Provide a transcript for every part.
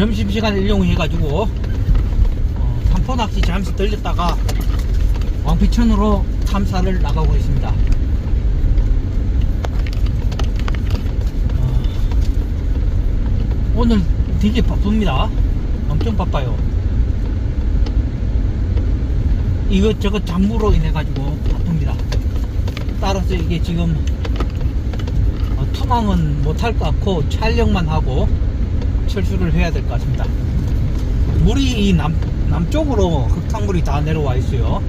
점심시간을 이용해가지고 어, 삼포낚시 잠시 들렸다가 왕피천으로 탐사를 나가고 있습니다. 어, 오늘 되게 바쁩니다. 엄청 바빠요. 이것저것 잡무로 인해 가지고 바쁩니다. 따라서 이게 지금 어, 투망은 못할 것 같고 촬영만 하고 철수를 해야 될 것 같습니다. 물이 이 남, 남쪽으로 흙탕물이 다 내려와 있어요.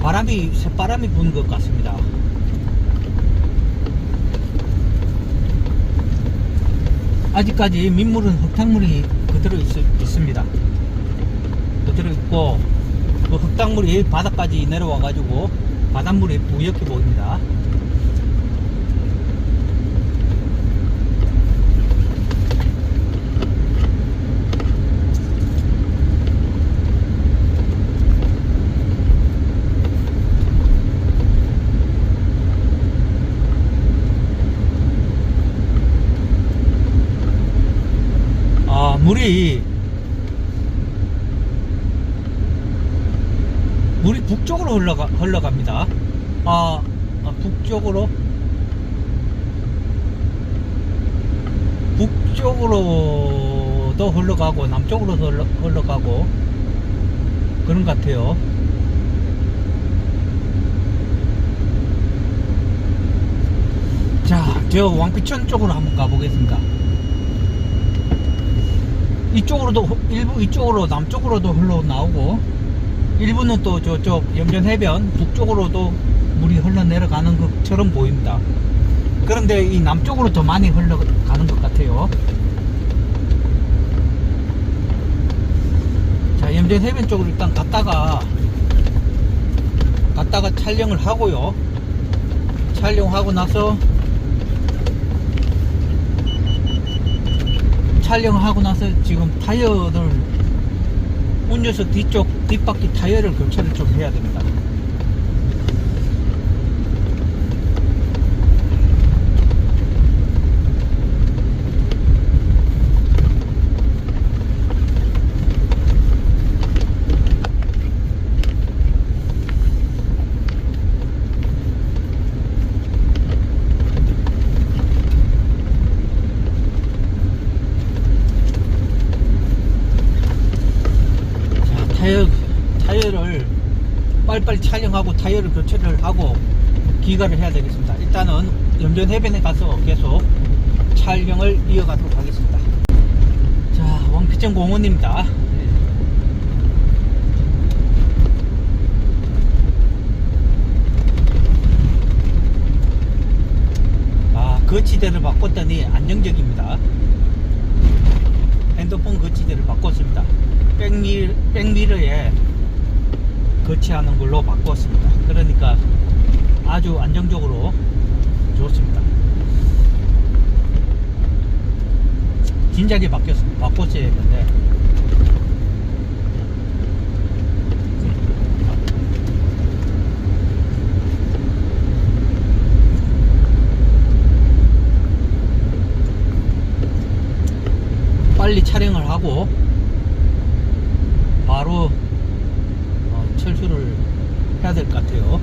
바람이, 새바람이 부는 것 같습니다. 아직까지 민물은 흙탕물이 그대로 있, 있습니다. 그대로 있고, 그 흙탕물이 바닥까지 내려와 가지고 바닷물이 뿌옇게 보입니다. 아, 물이 물이 북쪽으로 흘러가, 흘러갑니다. 아, 아, 북쪽으로 북쪽으로도 흘러가고 남쪽으로도 흘러, 흘러가고 그런 것 같아요. 자, 저 왕피천 쪽으로 한번 가보겠습니다. 이쪽으로도 흐- 일부 이쪽으로 남쪽으로도 흘러 나오고 일부는 또 저쪽 염전 해변 북쪽으로도 물이 흘러 내려가는 것처럼 보입니다. 그런데 이 남쪽으로 더 많이 흘러가는 것 같아요. 자, 염전 해변 쪽으로 일단 갔다가 갔다가 촬영을 하고요. 촬영하고 나서 촬영하고 나서 지금 타이어를 운전석 뒤쪽 뒷바퀴 타이어를 교체를 좀 해야 됩니다. 자, 타이어, 타이어를 빨리빨리 촬영하고 타이어를 교체를 하고 귀가를 해야 되겠습니다. 일단은 염전 해변에 가서 계속 촬영을 이어가도록 하겠습니다. 자, 왕피천 공원입니다. 네. 아, 거치대를 바꿨더니 안정적입니다. 핸드폰 거치대를 바꿨습니다. 백미, 백미러에 거치하는 걸로 바꿨습니다. 그러니까 아주 안정적으로 좋습니다. 진작에 바뀌었, 바꿨어야 했는데 빨리 촬영을 하고 바로 어, 철수를 해야 될 것 같아요.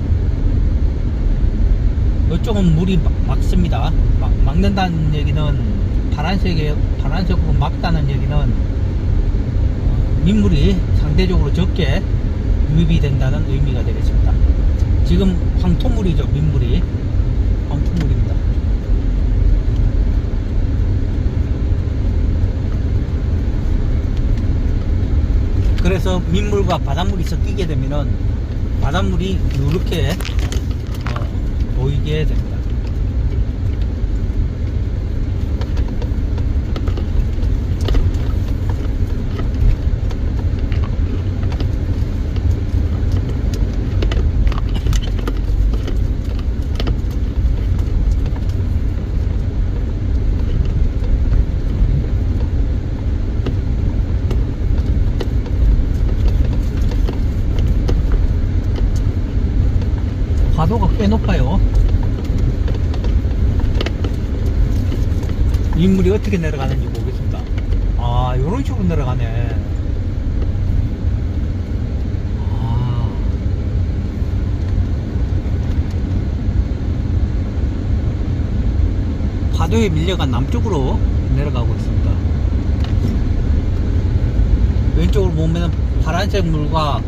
이쪽은 물이 막, 막습니다. 막, 막는다는 얘기는 파란색에 파란색으로 막다는 얘기는 어, 민물이 상대적으로 적게 유입이 된다는 의미가 되겠습니다. 지금 황토물이죠, 민물이 황토물입니다. 그래서 민물과 바닷물이 섞이게 되면은 바닷물이 이렇게 어, 보이게 됩니다. 파도가 꽤 높아요. 인물이 어떻게 내려가는지 보겠습니다. 아, 아, 요런 식으로 내려가네. 아. 파도에 밀려가 남쪽으로 내려가고 있습니다. 왼쪽으로 보면 파란색 물과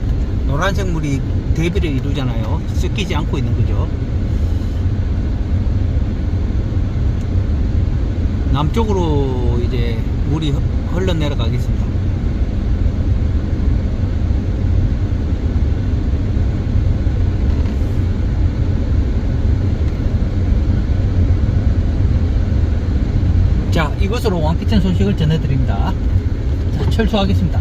노란색 물이 대비를 이루잖아요. 섞이지 않고 있는 거죠. 남쪽으로 이제 물이 흘- 흘러 내려가겠습니다. 자, 이것으로 왕피천 소식을 전해드립니다. 자, 철수하겠습니다.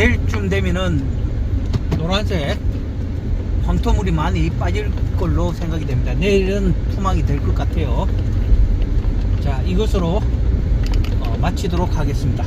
내일쯤 되면은 노란색 황토물이 많이 빠질 걸로 생각이 됩니다. 내일은 투망이 될 것 같아요. 자, 이것으로 어, 마치도록 하겠습니다.